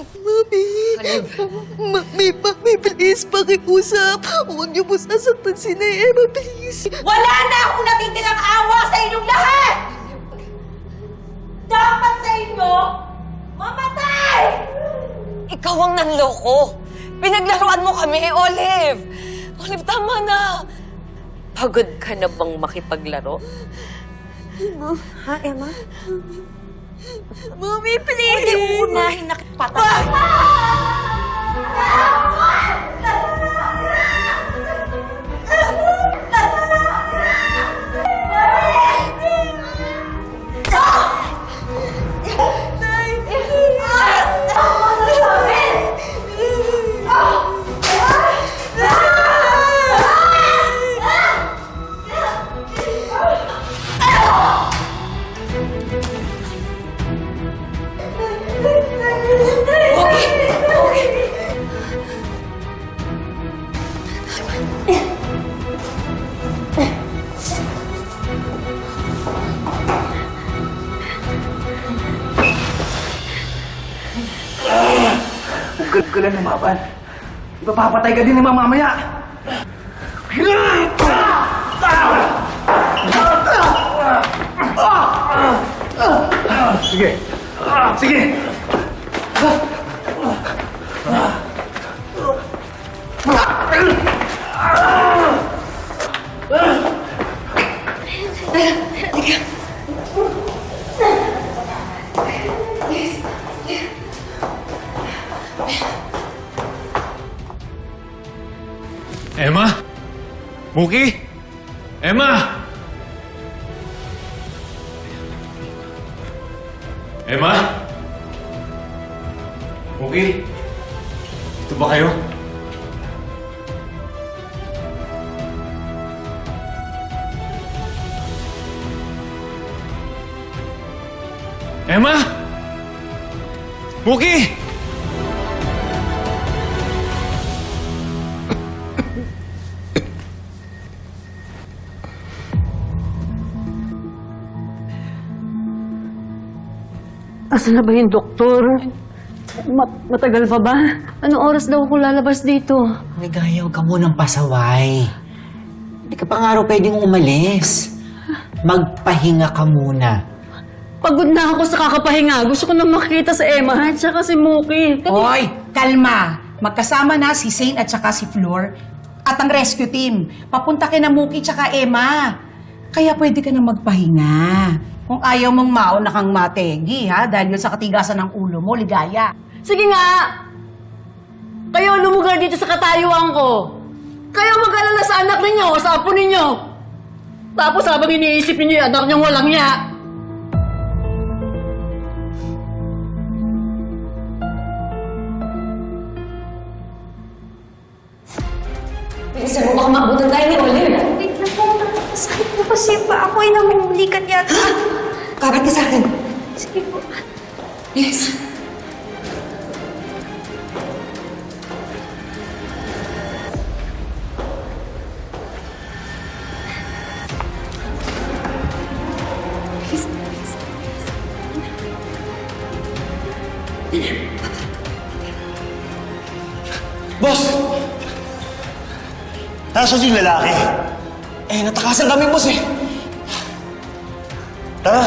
Mami! Mami, mami, please, pakiusap. Huwag niyo po sasaktan si Emma, please. Wala na akong natitirang awa sa inyong lahat! Dapat sa inyo, mamatay! Ikaw ang nanloko. Pinaglaruan mo kami, Olive. Olive, tama na. Pagod ka na bang makipaglaro? Ha, Emma? Mami, please! Hindi uunahin na 发。Huwag ka lang lumaban. Ipapapatay ka din ni mamamaya. Sige. Sige. Emma? Muki? Emma? Emma? Muki? Ito ba kayo? Emma? Muki? Asan na ba yung doktor? Mat- matagal pa ba? Anong oras daw ako lalabas dito? Ligaya, huwag ka munang pasaway. Hindi ka pa nga raw pwedeng umalis. Magpahinga ka muna. Pagod na ako sa kakapahinga. Gusto ko na makita si Emma at saka si Mookie. Hoy, kalma. Magkasama na si Saint at saka si Flor at ang rescue team. Papunta kay na Muki tsaka Emma. Kaya pwede ka na magpahinga. Kung ayaw mong mauna kang mategi, ha? Dahil yun sa katigasan ng ulo mo, ligaya. Sige nga! Kayo lumugar dito sa katayuan ko. Kayo mag-alala sa anak ninyo o sa apo ninyo. Tapos habang iniisip ninyo yung anak niyong walang niya. Bilisan mo baka maabutan tayo ni Olive. Wait lang po. Sakit po kasi pa ako ay namumulikan yata. Kapit ka sa akin. Sige po. Yes. Boss! Nasaan yung lalaki? Eh, natakasan kami, boss eh. Tara,